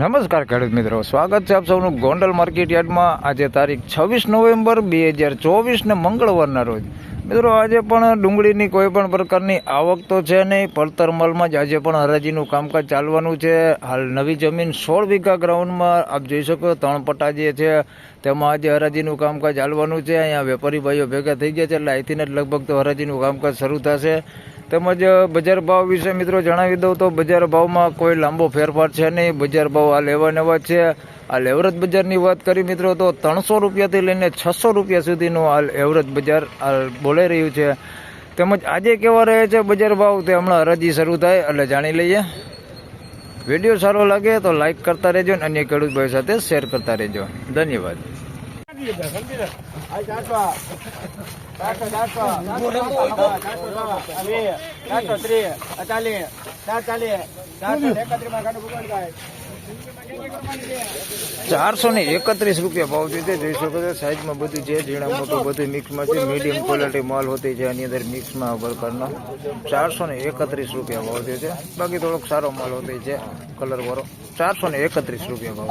નમસ્કાર ખેડૂત મિત્રો, સ્વાગત છે આપ સૌનું ગોંડલ માર્કેટ યાર્ડમાં. આજે તારીખ છવ્વીસ નવેમ્બર બે હજાર ચોવીસને મંગળવારના રોજ. મિત્રો, આજે પણ ડુંગળીની કોઈ પણ પ્રકારની આવક તો છે નહીં, પડતર માલમાં જ આજે પણ હરાજીનું કામકાજ ચાલવાનું છે. હાલ નવી જમીન સોળ વીઘા ગ્રાઉન્ડમાં આપ જોઈ શકો ત્રણ પટ્ટા જે છે, તેમાં આજે હરાજીનું કામકાજ ચાલવાનું છે. અહીંયા વેપારી ભાઈઓ ભેગા થઈ ગયા છે, એટલે અહીંથી જ લગભગ તો હરાજીનું કામકાજ શરૂ થશે. તેમજ બજાર ભાવ વિશે મિત્રો જણાવી દઉં તો બજાર ભાવમાં કોઈ લાંબો ફેરફાર છે નહીં. બજાર ભાવ આ લેવા નવા છે. આ એવરેજ બજારની વાત કરી મિત્રો તો ત્રણસો રૂપિયાથી લઈને છસો રૂપિયા સુધીનું હાલ એવરેજ બજાર હાલ બોલાઈ રહ્યું છે. તેમજ આજે કેવા રહે છે બજાર ભાવ તે હમણાં હરાજી શરૂ થાય એટલે જાણી લઈએ. વીડિયો સારો લાગે તો લાઇક કરતા રહેજો અને અન્ય ખેડૂત ભાઈ સાથે શેર કરતા રહેજો. ધન્યવાદ. ચારસો ને એકત્રીસ રૂપિયા ભાવ છે જોઈ શકો છો સાઈઝમાં બધું જે ઝીણા મોટું બધું મિક્સમાં છે મીડિયમ ક્વોલિટી માલ હોતી છે, એની અંદર મિક્સમાં પ્રકારનો ચારસો ને એકત્રીસ રૂપિયા ભાવ છે બાકી થોડોક સારો માલ હોતી છે કલર વાળો. ચારસો ને એકત્રીસ રૂપિયા ભાવ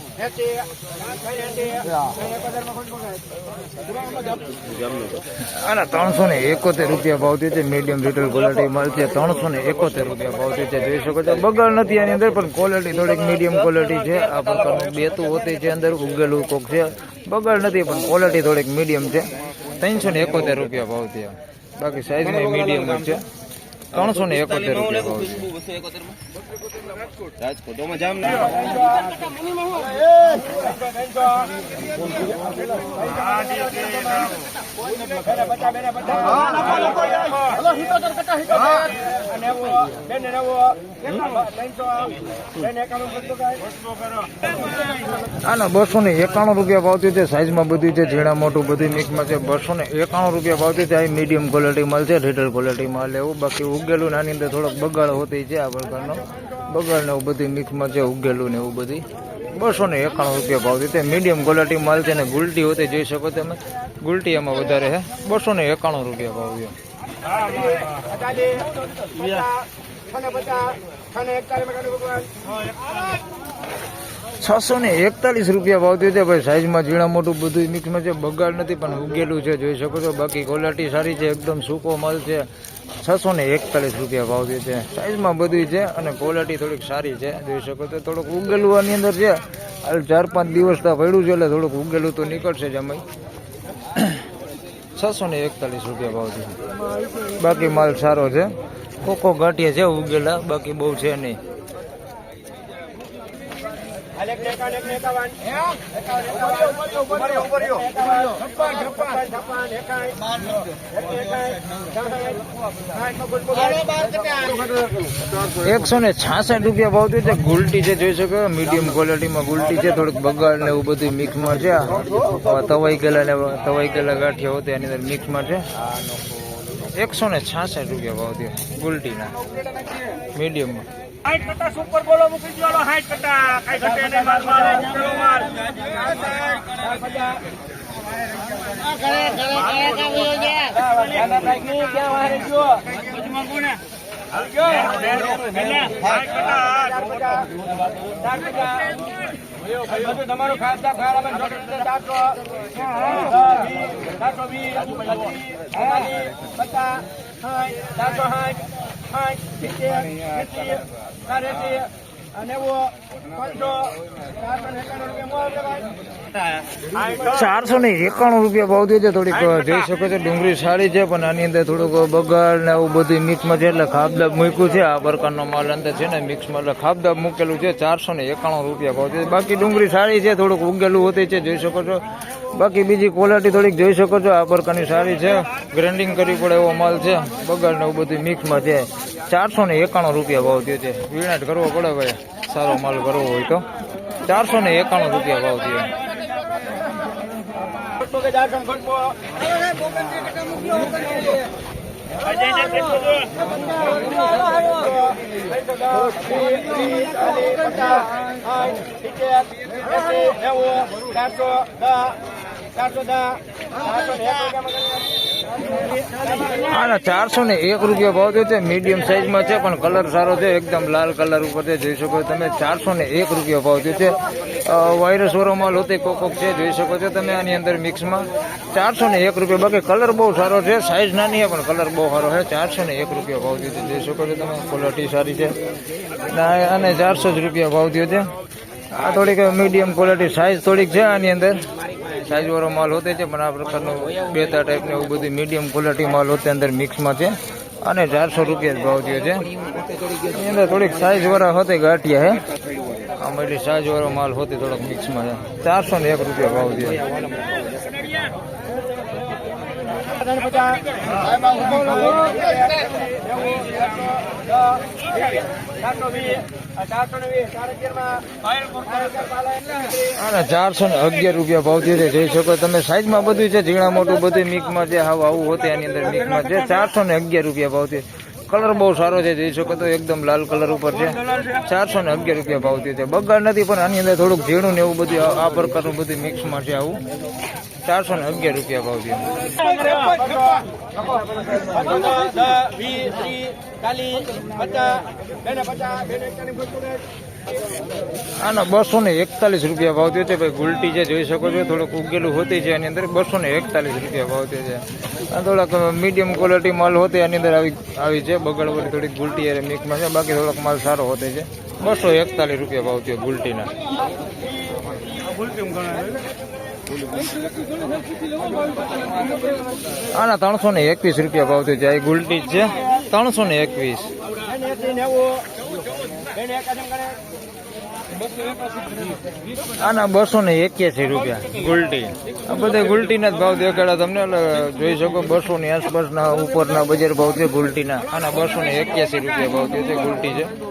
આના ત્રણસો ને એકોતેર રૂપિયા ભાવ થયો છે. મીડિયમ રિટેલ ક્વોલિટી મળશે ત્રણસો ને એકોતેર રૂપિયા ભાવ થયો છે. જોઈ શકો છો બગડ નથી આની અંદર પણ ક્વોલિટી થોડીક મીડિયમ ક્વોલિટી છે. આ પ્રકારનું બેતું હોતી છે અંદર ઉગેલું કોક છે. બગડ નથી પણ ક્વોલિટી થોડીક મીડિયમ છે. ત્રણસો ને એકોતેર રૂપિયા ભાવ થયા. બાકી સાઈઝમાં મીડિયમ જ છે. ત્રણસો ને એકોતેર ના બસો ને એકાણું રૂપિયા ભાવતી છે સાઈઝમાં બધું છે ઝીણા મોટું બધું મિક્સમાં છે બસો ને એકાણું રૂપિયા ભાવતી છે આ મીડિયમ ક્વોલિટી માલ છે રિટેલ ક્વોલિટી માલ એવું બાકી ઉગેલું ને આની અંદર થોડોક બગાડ હોતી છે આ પ્રકારનો. બગાડ ને એવું બધું મિક્સમાં છે ઉગેલું ને એવું બધી. બસો ને એકાણું રૂપિયા ભાવ થયું મીડિયમ ક્વોલિટી માલ છે ને ગુલટી હોતી જોઈ શકો તમે. ગુલટી એમાં વધારે છે બસો ને એકાણું રૂપિયા ભાવ છે છસો ને એકતાલીસ રૂપિયા ભાવ થયો છે. ભાઈ સાઈઝમાં ઝીણા મોટું બધું મિક્સમાં છે. બગાડ નથી, પણ ઉગેલું છે. જોઈ શકો છો. બાકી ક્વોલિટી સારી છે. એકદમ સૂકો માલ છે. છસો ને એકતાલીસ રૂપિયા ભાવ થયો છે સાઈઝમાં બધું છે અને ક્વોલિટી થોડીક સારી છે. જોઈ શકો તો થોડુંક ઉગેલું આની અંદર છે. હાલ ચાર પાંચ દિવસ તો પડ્યું છે એટલે થોડુંક ઉગેલું તો નીકળશે જ અમે છસો ને એકતાલીસ રૂપિયા ભાવ છે. બાકી માલ સારો છે. કોકો ગાંઠિયા છે ઉગેલા, બાકી બહુ છે નહીં. એકસો ને છાસઠ રૂપિયા ભાવ થયું છે. ગુલટી છે, જોઈ શકો મીડિયમ ક્વોલિટીમાં ગુલટી છે, થોડીક બગાડ ને એવું બધું મિક્સમાં છે. તવાઈ ગયેલા ને તવાઈ ગયેલા ગાંઠિયા હોય એની અંદર મિક્સમાં છે. એકસો ને છાસઠ રૂપિયા ભાવ થયો ગુલટીના મીડિયમમાં હાઈટ કરતા સુપર બોલો મૂકી દો હાઈટ કરતા કઈ ઘટે નહીં માર માર તમારું ખાતા ખાડા પચાસ સાઠ સિત્તેર ચારસો એકાણું રૂપિયા ને એકાણું રૂપિયા ભાવ છે, થોડીક જોઈ શકો છો, ડુંગળી સારી છે, પણ આની અંદર થોડુંક બગાડ ને એવું બધું મિક્સમાં છે, એટલે ખાબદાબ મૂક્યું છે. આ પ્રકારનો માલ અંદર છે ને મિક્સમાં એટલે ખાબદાબ મૂકેલું છે, ચારસો ને એકાણું રૂપિયા ભાવ છે. બાકી ડુંગળી સારી છે, થોડુંક ઉગેલું હોતી છે, જોઈ શકો છો. બાકી બીજી ક્વોલિટી થોડીક જોઈ શકો છો, આ પ્રકારની સારી છે. ગ્રાઇન્ડિંગ કરવી પડે એવો માલ છે. બગાડ ને એવું બધું મિક્સમાં છે. ચારસો ને એકાણું રૂપિયા ભાવ થયો છે. વિનાટ કરવો પડે ભાઈ. સારો માલ કરવો હોય તો. ચારસો ને એકાણું રૂપિયા ભાવ થયો. ચારસો દસ ચારસો ને ખોટો. આના ચારસો ને એક રૂપિયા ભાવ થયો છે. મીડિયમ સાઇઝમાં છે, પણ કલર સારો છે. એકદમ લાલ કલર ઉપર છે. જોઈ શકો તમે, ચારસો ને એક રૂપિયા ભાવ થયો છે. વાયરસ વાળો માલ હોતે કોકોક છે, જોઈ શકો છો તમે આની અંદર મિક્સમાં. ચારસો ને એક રૂપિયા, બાકી કલર બહુ સારો છે. સાઇઝ નાની છે, પણ કલર બહુ સારો છે. ચારસો ને એક રૂપિયા ભાવ થયો જોઈ શકો છો તમે ક્વોલિટી સારી છે. અને ચારસો જ રૂપિયા ભાવ થયો છે. આ થોડીક મીડિયમ ક્વોલિટી સાઇઝ થોડીક છે આની અંદર. સાઇઝ વાળો માલ હોતે છે, પણ આ પ્રકારનો બે ત્રણ ટાઈપનું એવું બધું મીડિયમ ક્વોલિટી માલ હોતે અંદર મિક્સમાં છે. અને ચારસો રૂપિયા જ ભાવ થયો છે. અંદર થોડીક સાઇઝવાળા હોતે ગાંઠિયા હે. આમ એટલે સાઇઝવાળો માલ હોતે થોડોક મિક્સમાં છે. ચારસો ને એક રૂપિયા ભાવ થયો. ચારસો ને અગિયાર રૂપિયા ભાવ થયો જોઈ શકો તમે સાઈઝમાં બધું છે, ઝીણા મોટું બધું મિક્સમાં જે હાવ આવું હોતે એની અંદર મિક્સમાં છે ચારસો ને અગિયાર રૂપિયા ભાવ થયો કલર બહુ સારો છે. જોઈ શકો તો એકદમ લાલ કલર ઉપર છે. ચારસો ને અગિયાર રૂપિયા ભાવ થયો છે. બગાડ નથી, પણ આની અંદર થોડુંક ઝીણું ને એવું બધું આ- પ્રકારનું બધું મિક્સમાં છે આવું. ચારસો ને અગિયાર રૂપિયા ભાવ થયો. આનો બસો ને એકતાલીસ રૂપિયા ભાવ થયો છે. ભાઈ, ગુલટી છે જોઈ શકો છો, થોડુંક ઉગેલું હોતી છે, એની અંદર બસો ને એકતાલીસ રૂપિયા ભાવ થયો છે. આ થોડાક મીડિયમ ક્વોલિટી માલ હોતે, એની અંદર આવી આવી છે. બગડવાળી થોડીક ગુલટી અરે મિક્સમાં છે. બાકી થોડોક માલ સારો હોતે છે. બસો એકતાલીસ રૂપિયા ભાવ થયો ગુલટીના. આના ત્રણસો ને એકવીસ રૂપિયા ભાવ થયો છે. આ ગુલટી છે. ત્રણસો ને એકવીસ. આના બસો ને એક્યાસી રૂપિયા. ગુલટી. આ બધા ગુલટીના જ ભાવ દેખાડા તમને જોઈ શકો બસો ની આસપાસના ઉપરના બજાર ભાવ છે ગુલટીના. આના બસો ને એક્યાસી રૂપિયા ભાવ છે ગુલટી છે.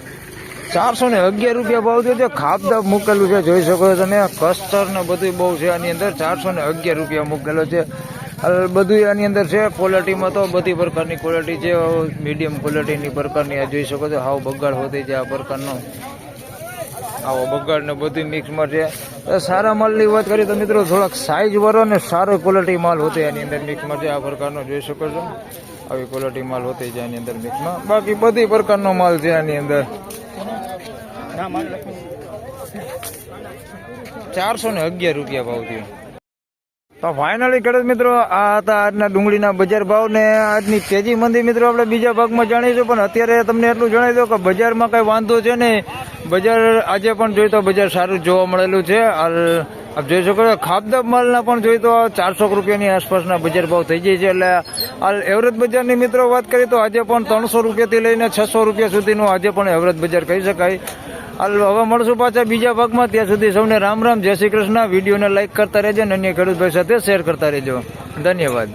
ને અગિયાર રૂપિયા ભાવ થયો છે. ખાબદાબ મૂકેલું છે. જોઈ શકો છો તમે કસ્ટર ને બધું બહુ છે આની અંદર. ચારસો ને અગિયાર રૂપિયા મૂકેલો છે. બધું આની અંદર છે. ક્વોલિટીમાં તો બધી પ્રકારની ક્વોલિટી છે. મીડિયમ ક્વોલિટીની પ્રકારની આ જોઈ શકો છો. હાવ બગાડ હોતી છે આ પ્રકારનો. આવો બગાડ ને બધું મિક્સમાં છે. સારા માલની વાત કરીએ તો મિત્રો, થોડાક સાઈઝ વાળો ને સારો ક્વોલિટી માલ હોતો એની અંદર મિક્સમાં છે. આ પ્રકારનો જોઈ શકો છો. આવી ક્વોલિટી માલ હોતી છે આની અંદર મિક્સમાં બાકી બધી પ્રકારનો માલ છે આની અંદર. ચારસો ને અગિયાર રૂપિયા ભાવ થયો. તો ફાઇનલી ખેડૂત મિત્રો, આ હતા આજના ડુંગળીના બજાર ભાવ ને આજની તેજી મંદી મિત્રો આપણે બીજા ભાગમાં જાણીશું, પણ અત્યારે તમને એટલું જણાવી દો કે બજારમાં કઈ વાંધો છે નહીં. બજાર આજે પણ જોઈ તો બજાર સારું જોવા મળેલું છે. આપ જોઈ શકો છો ખાપદાબ માલના પણ જોઈ તો ચારસો રૂપિયાની આસપાસના બજાર ભાવ થઈ જાય છે. એટલે હાલ એવરેજ બજારની મિત્રો વાત કરીએ તો આજે પણ ત્રણસો રૂપિયાથી લઈને છસો રૂપિયા સુધીનું આજે પણ એવરેજ બજાર કહી શકાય. હાલ હવે મળશું પાછા બીજા ભાગમાં. ત્યાં સુધી સૌને રામ રામ. જય શ્રી કૃષ્ણ. વિડીયોને લાઇક કરતા રહેજો અને અન્ય ખેડૂત ભાઈ સાથે શેર કરતા રહેજો. ધન્યવાદ.